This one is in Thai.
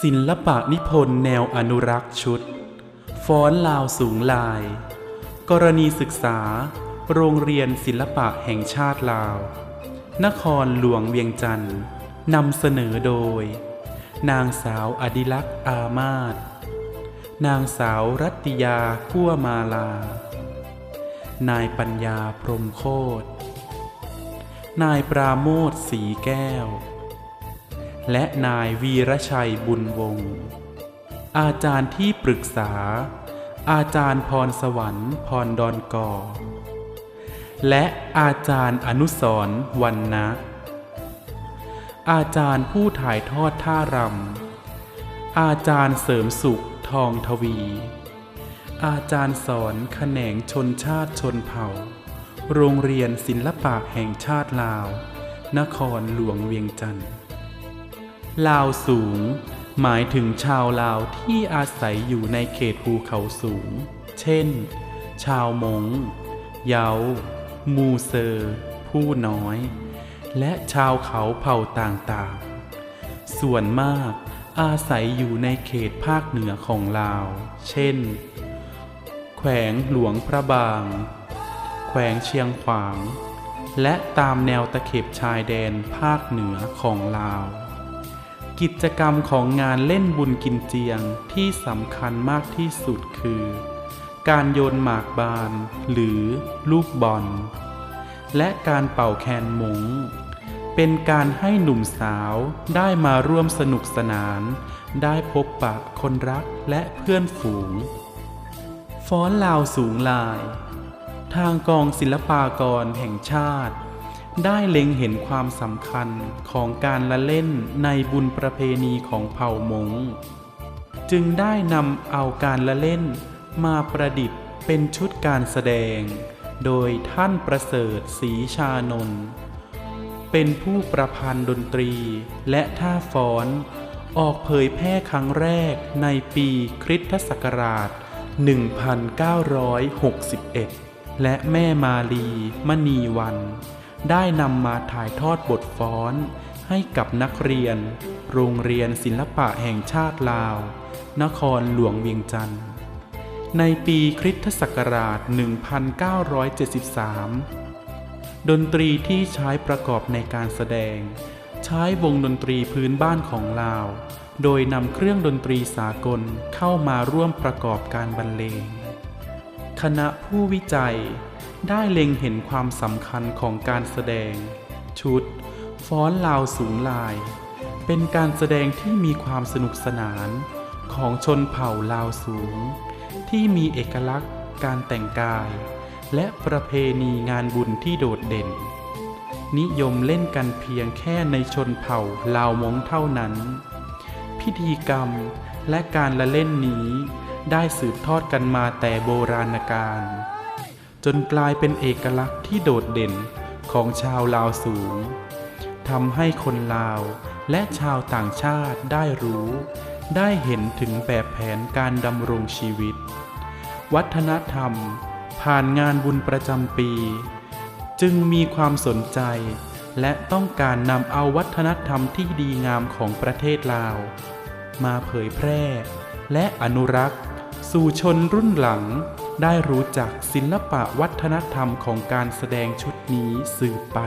ศิลปะนิพนธ์แนวอนุรักษ์ชุด ฟ้อนลาวสูงลาย กรณีศึกษา โรงเรียนศิลปะแห่งชาติลาว นครหลวงเวียงจันทร์นำเสนอโดย นางสาวอดิลักษ์อามาศนางสาวรัตติยากั้วมาลา นายปัญญาพรมโคตนายปราโมทสีแก้ว และนายวีรชัยบุญวงศ์อาจารย์ที่ปรึกษา อาจารย์พรสวรรค์พรดอนกอ และอาจารย์อนุสรวันนะอาจารย์ผู้ถ่ายทอดท่ารำ อาจารย์เสริมสุขทองทวี อาจารย์สอนแขนงชนชาติชนเผ่า โรงเรียนศิลปะแห่งชาติลาว นครหลวงเวียงจันทร์ ลาวสูง หมายถึงชาวลาวที่อาศัยอยู่ในเขตภูเขาสูง เช่น ชาวมงเยามูเซอร์ ผู้น้อย และชาวเขาเผ่าต่างๆ ส่วนมากอาศัยอยู่ในเขตภาคเหนือของลาว เช่น แขวงหลวงพระบาง แขวงเชียงขวาง และตามแนวตะเข็บชายแดนภาคเหนือของลาว กิจกรรมของงานเล่นบุญกินเจียงที่สำคัญมากที่สุดคือ การโยนหมากบานหรือลูกบอล และการเป่าแคนมง เป็นการให้หนุ่มสาวได้มาร่วมสนุกสนาน ได้พบปะคนรักและเพื่อนฝูง ฟ้อนลาวสูงลาย ทางกองศิลปากรแห่งชาติ ได้เล็งเห็นความสำคัญของการละเล่นในบุญประเพณีของเผ่ามง จึงได้นำเอาการละเล่นมาประดิษฐ์เป็นชุดการแสดง โดยท่านประเสริฐศรีชานนท์เป็นผู้ประพันธ์ดนตรีและท่าฟ้อนออกเผยแพร่ครั้งแรกในปีคริสตศักราช 1961 และแม่มาลีมณีวัน ได้นำมาถ่ายทอดบทฟ้อน ให้กับนักเรียน โรงเรียนศิลปะแห่งชาติลาว นครหลวงเวียงจันทร์ ในปีคริสตศักราช 1973 ดนตรีที่ใช้ประกอบในการแสดง ใช้วงดนตรีพื้นบ้านของลาว โดยนำเครื่องดนตรีสากลเข้ามาร่วมประกอบการบรรเลง คณะผู้วิจัย ได้เล็งเห็นความสำคัญของการแสดง ชุด ฟ้อนลาวสูงลาย เป็นการแสดงที่มีความสนุกสนานของชนเผ่าลาวสูง ที่มีเอกลักษณ์ การแต่งกาย และประเพณีงานบุญที่โดดเด่น นิยมเล่นกันเพียงแค่ในชนเผ่าลาวมงเท่านั้น พิธีกรรมและการละเล่นนี้ได้สืบทอดกันมาแต่โบราณกาล จนกลายเป็นเอกลักษณ์ที่โดดเด่นของชาวลาวสูงทำให้คนลาวและชาวต่างชาติได้รู้ ได้เห็นถึงแบบแผนการดำรงชีวิต วัฒนธรรม ผ่านงานบุญประจำปี จึงมีความสนใจ และต้องการนำเอาวัฒนธรรมที่ดีงามของประเทศลาว มาเผยแพร่ และอนุรักษ์ สู่ชนรุ่นหลัง ได้รู้จักศิลปะวัฒนธรรมของการแสดงชุดนี้สืบไป